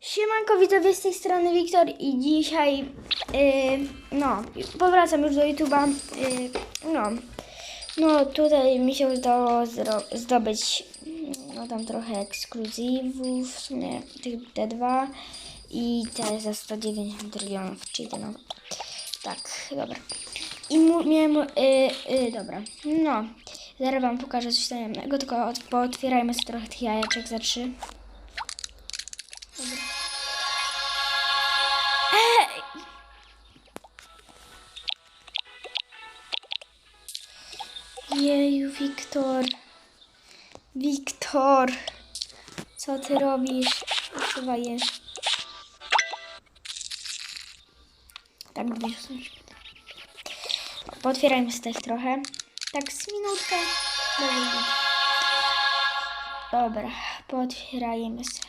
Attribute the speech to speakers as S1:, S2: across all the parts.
S1: Siemanko widzowie z tej strony Wiktor i dzisiaj yy, no powracam już do YouTube'a yy, no. No tutaj mi się udało zdobyć no tam trochę ekskluzywów w sumie tych T2 i te za 190 trylionów czyli te no tak dobra. I miałem yy, yy, dobra no. Zaraz wam pokażę coś tajemnego tylko od, pootwierajmy sobie trochę tych jajeczek za trzy Wiktor. Wiktor. Co ty robisz? Chyba jesz. Tak, wiesz. Potwierajmy z tych trochę. Tak z minutkę. Dobra. Dobra, potwierajmy sobie.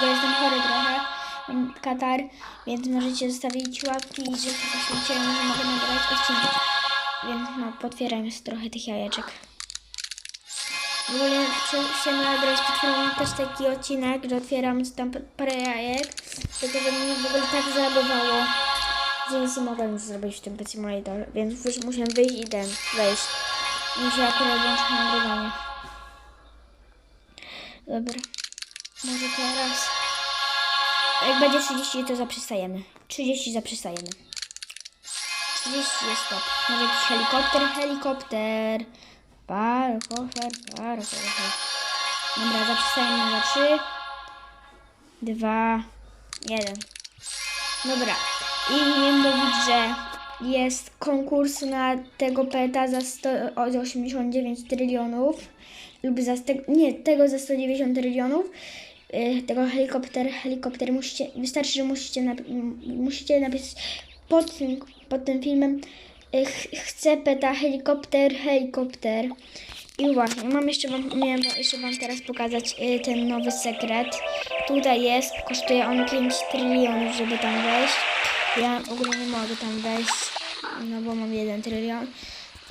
S1: Bo jestem chory trochę. Mam katar, więc możecie zostawić łapki, że posłuchajcie, że mogę nagrać odcinek. Więc no, potwierajmy sobie trochę tych jajeczek. W ogóle się przed chwilą też taki odcinek, że otwieram tam parę jajek, tylko że mnie w ogóle tak zalagowało, że nic nie mogłem już zrobić w tym Simulator, więc wy- musiałem wyjść i ten, wejść. Muszę akurat włączyć nagrywanie. Dobra. Może teraz... Jak będzie 30, to zaprzestajemy. 30 zaprzestajemy. 30 jest stop. Może jakiś helikopter? Helikopter. Parkofer, parkofer. Dobra, zaprzestajemy na 3, 2, 1. Dobra. I nie mówić, że jest konkurs na tego peta za 189 trylionów lub za nie, tego za 190 trylionów y, tego helikopter, helikopter musicie, wystarczy, że musicie, nap- m- musicie napisać pod tym, pod tym filmem y, ch- chcę peta helikopter, helikopter i właśnie, mam jeszcze wam, miałem jeszcze wam teraz pokazać y, ten nowy sekret. Tutaj jest, kosztuje on 5 trylionów, żeby tam wejść. Ja ogólnie nie mogę tam wejść, no bo mam 1 trylion.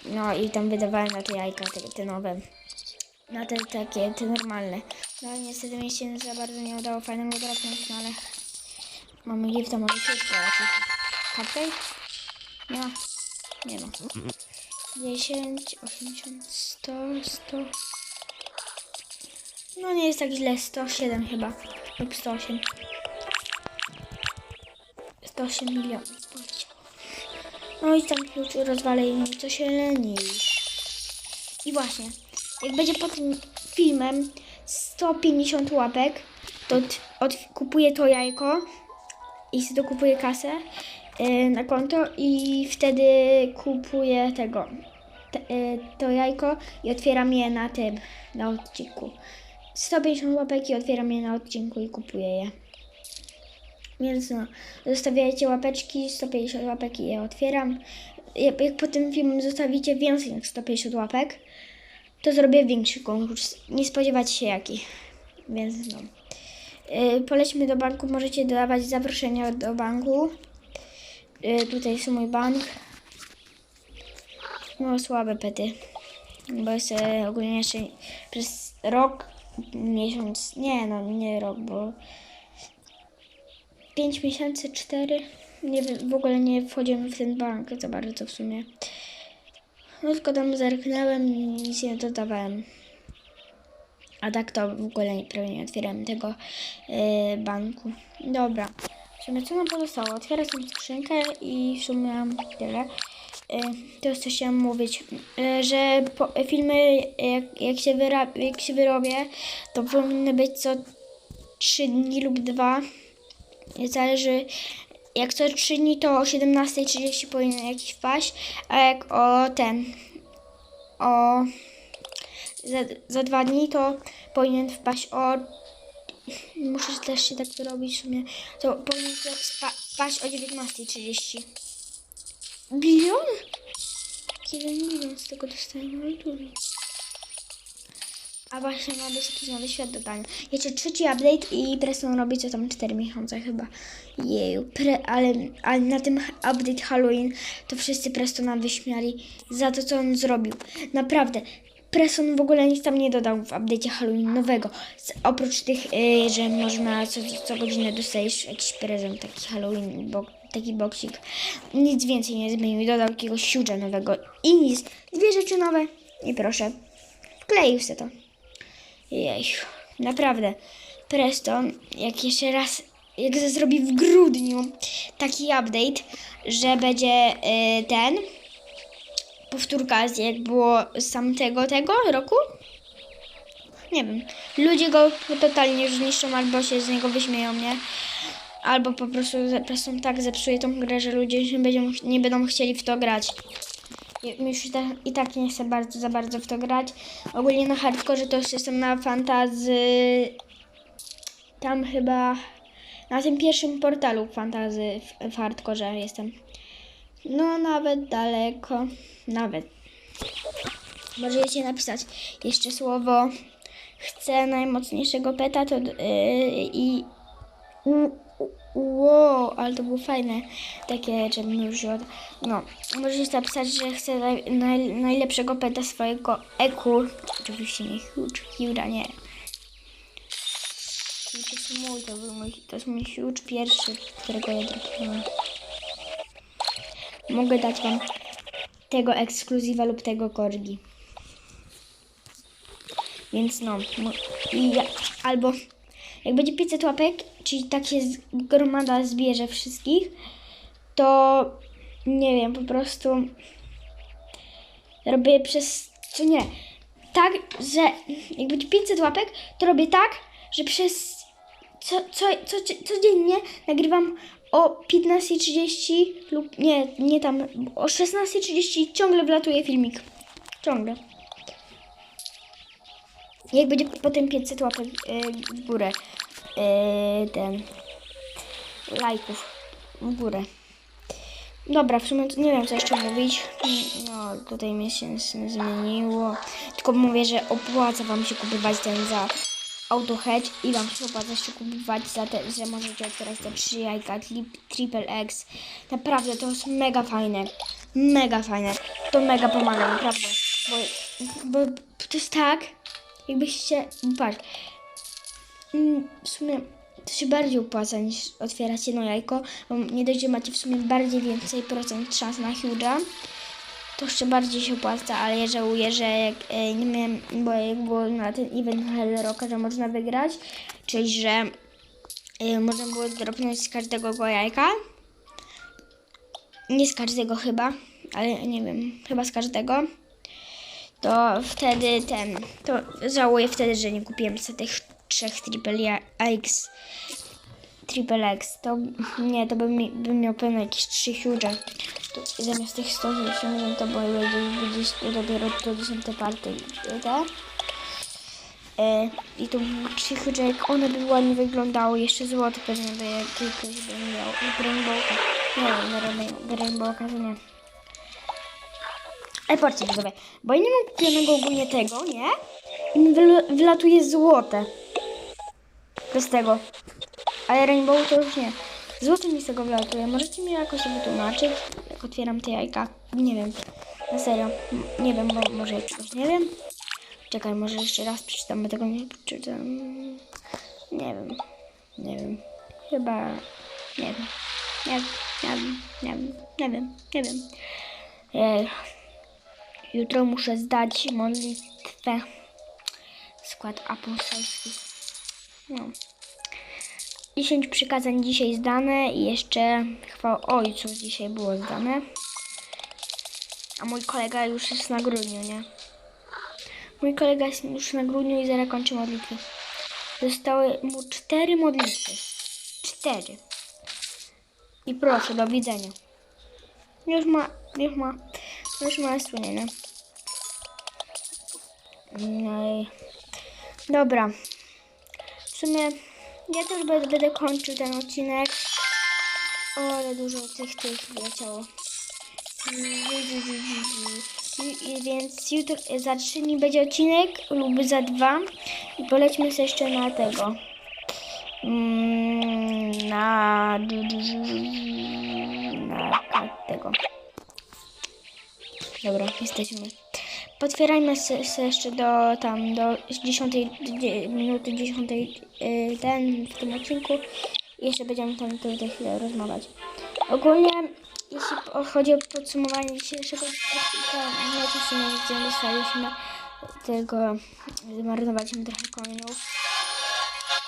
S1: No i tam wydawałem na te jajka, te, te nowe. Na te takie, te normalne. No niestety mi się za bardzo nie udało fajnego dropnąć, no ale mamy gifta, może się jakiś cupcake? Nie ma. Nie ma. 10, 80, 100, 100. No nie jest tak źle, 107 chyba. Lub 108. 108 milionów. No i tam już rozwalę co się lenisz. I właśnie, jak będzie pod tym filmem 150 łapek, to od, kupuję to jajko i sobie dokupuję kasę na konto i wtedy kupuję tego, te, y, to jajko i otwieram je na tym, na odcinku. 150 łapek i otwieram je na odcinku i kupuję je. Więc no, zostawiajcie łapeczki, 150 łapek i je otwieram. Jak, jak po tym filmie zostawicie więcej niż 150 łapek, to zrobię większy konkurs. Nie spodziewać się jaki. Więc no. Yy, polećmy do banku, możecie dodawać zaproszenia do banku. Yy, tutaj jest mój bank. No słabe pety. Bo jest e, ogólnie jeszcze przez rok, miesiąc, nie no, nie rok, bo 5 miesięcy, 4. Nie w ogóle nie wchodziłem w ten bank za bardzo w sumie. No tylko tam zerknąłem i nic nie dodawałem. A tak to w ogóle nie, prawie nie otwierałem tego yy, banku. Dobra. W sumie co nam pozostało? Otwieram tą skrzynkę i w sumie mam tyle. Yy, to jest co chciałam mówić, yy, że filmy jak, jak, się wyra, jak się wyrobię, to powinny być co 3 dni lub 2. Zależy, jak co 3 dni, to o 17.30 powinien jakiś wpaść, a jak o ten, o za, za dwa dni, to powinien wpaść o, muszę też się tak wyrobić w sumie, to powinien spa, wpaść o 19.30. Bilion? Jeden milion z tego dostajemy, ale dużo. A właśnie ma być jakiś nowy świat dodany. Jeszcze trzeci update i Preston robi co tam 4 miesiące chyba. Jeju, pre, ale, ale na tym update Halloween to wszyscy Prestona wyśmiali za to, co on zrobił. Naprawdę, Presson w ogóle nic tam nie dodał w update'cie Halloween nowego. Z, oprócz tych, y, że można co, co godzinę dostajesz jakiś prezent, taki Halloween, bo, taki boksik. Nic więcej nie zmienił. Dodał jakiegoś huge'a nowego i nic. Dwie rzeczy nowe i proszę. Wkleił se to. Jej, naprawdę. Preston, jak jeszcze raz, jak zrobi w grudniu taki update, że będzie y, ten powtórka z jak było z tamtego tego roku? Nie wiem. Ludzie go totalnie już zniszczą, albo się z niego wyśmieją, nie? Albo po prostu Preston tak zepsuje tą grę, że ludzie nie będą, nie będą chcieli w to grać. Już i tak, i tak nie chcę bardzo, za bardzo w to grać. Ogólnie na hardcore to już jestem na fantazy. Tam chyba. Na tym pierwszym portalu fantazy w, w hardcore jestem. No, nawet daleko. Nawet. Możecie napisać jeszcze słowo. Chcę najmocniejszego peta to yy, i. u- Wow, ale to było fajne. Takie, od... No, możecie napisać, że chcę naj, naj, najlepszego peta swojego EQ. Oczywiście nie huge, huge, nie. Huge jest mój, to był mój, to jest mój huge pierwszy, którego ja dropiłem. Mogę dać wam tego ekskluzywa lub tego korgi. Więc no, mo- i ja, albo jak będzie 500 łapek, czyli tak się gromada zbierze wszystkich, to nie wiem, po prostu robię przez, czy nie, tak, że jak będzie 500 łapek, to robię tak, że przez co, co, co, codziennie nagrywam o 15.30 lub nie, nie tam, o 16.30 ciągle wlatuje filmik. Ciągle. Jak będzie potem 500 łapek yy, w górę, yy, ten, lajków w górę. Dobra, w sumie nie wiem co jeszcze mówić. No, tutaj mnie się zmieniło. Tylko mówię, że opłaca wam się kupować ten za auto hedge i wam się opłaca się kupować za te, że możecie otwierać te trzy jajka, tri, triple X. Naprawdę, to jest mega fajne. Mega fajne. To mega pomaga, naprawdę. Bo, bo to jest tak, jakbyście, patrz, Mm, w sumie to się bardziej opłaca niż otwierać jedno jajko, bo nie dość, że macie w sumie bardziej więcej procent szans na huge'a, to jeszcze bardziej się opłaca, ale ja żałuję, że jak e, nie miałem, bo jak było na ten event Hell Rocka, że można wygrać, czyli że e, można było dropnąć z każdego go jajka, nie z każdego chyba, ale nie wiem, chyba z każdego, to wtedy ten, to żałuję wtedy, że nie kupiłem sobie tych trzech triple X, triple X, to nie, to bym, bym miał pewno jakieś trzy huge. To Zamiast tych 180 to będzie gdzieś dopiero do 10 party te. E, I to były trzy huge, jak one by ładnie wyglądały, jeszcze złoty pewnie by jakiegoś bym miał, i rainbowka, nie wiem, rainbowka to nie. Ale patrzcie widzowie, bo ja nie mam kupionego ogólnie tego, nie? I mi wyl- wylatuje złote. Bez tego. Ale rainbow to już nie. Złote mi z tego wylatuje. Możecie mi jakoś wytłumaczyć, jak otwieram te jajka? Nie wiem. Na serio. Nie wiem, bo może ja czegoś nie wiem. Czekaj, może jeszcze raz przeczytam, bo tego nie przeczytam. Nie wiem. Nie wiem. Chyba... Nie wiem. Nie, nie wiem. Nie wiem. Nie wiem. Nie wiem. Ej. Jutro muszę zdać modlitwę. Skład apostolski. No. 10 przykazań dzisiaj zdane i jeszcze chwała ojcu dzisiaj było zdane. A mój kolega już jest na grudniu, nie? Mój kolega jest już na grudniu i zaraz kończy modlitwy. Zostały mu cztery modlitwy. Cztery. I proszę, do widzenia. Już ma, już ma, już ma słonienie. No i... Dobra. W sumie ja też będę, będę kończył ten odcinek. O, ale dużo tych tych leciało. I, więc jutro, za trzy dni będzie odcinek lub za dwa. I polećmy sobie jeszcze na tego. Mm, Na... Na tego. Dobra, jesteśmy. Potwierajmy się jeszcze do tam, do 10 dzie- minuty 10 y, ten w tym odcinku jeszcze będziemy tam tutaj chwilę rozmawiać. Ogólnie, jeśli chodzi o podsumowanie dzisiejszego odcinka, no to w sumie gdzie dostaliśmy tego, zmarnowaliśmy trochę coinów.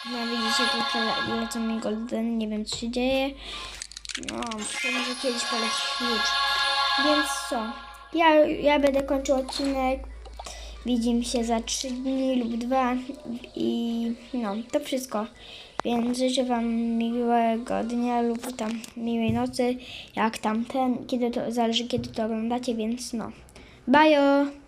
S1: No widzicie, tutaj le- lecą mi golden, nie wiem co się dzieje. No, to może kiedyś poleci huge. Więc co? Ja, ja będę kończył odcinek. Widzimy się za 3 dni lub 2 i no, to wszystko. Więc życzę Wam miłego dnia lub tam miłej nocy, jak tam ten, kiedy to zależy kiedy to oglądacie, więc no. Bajo!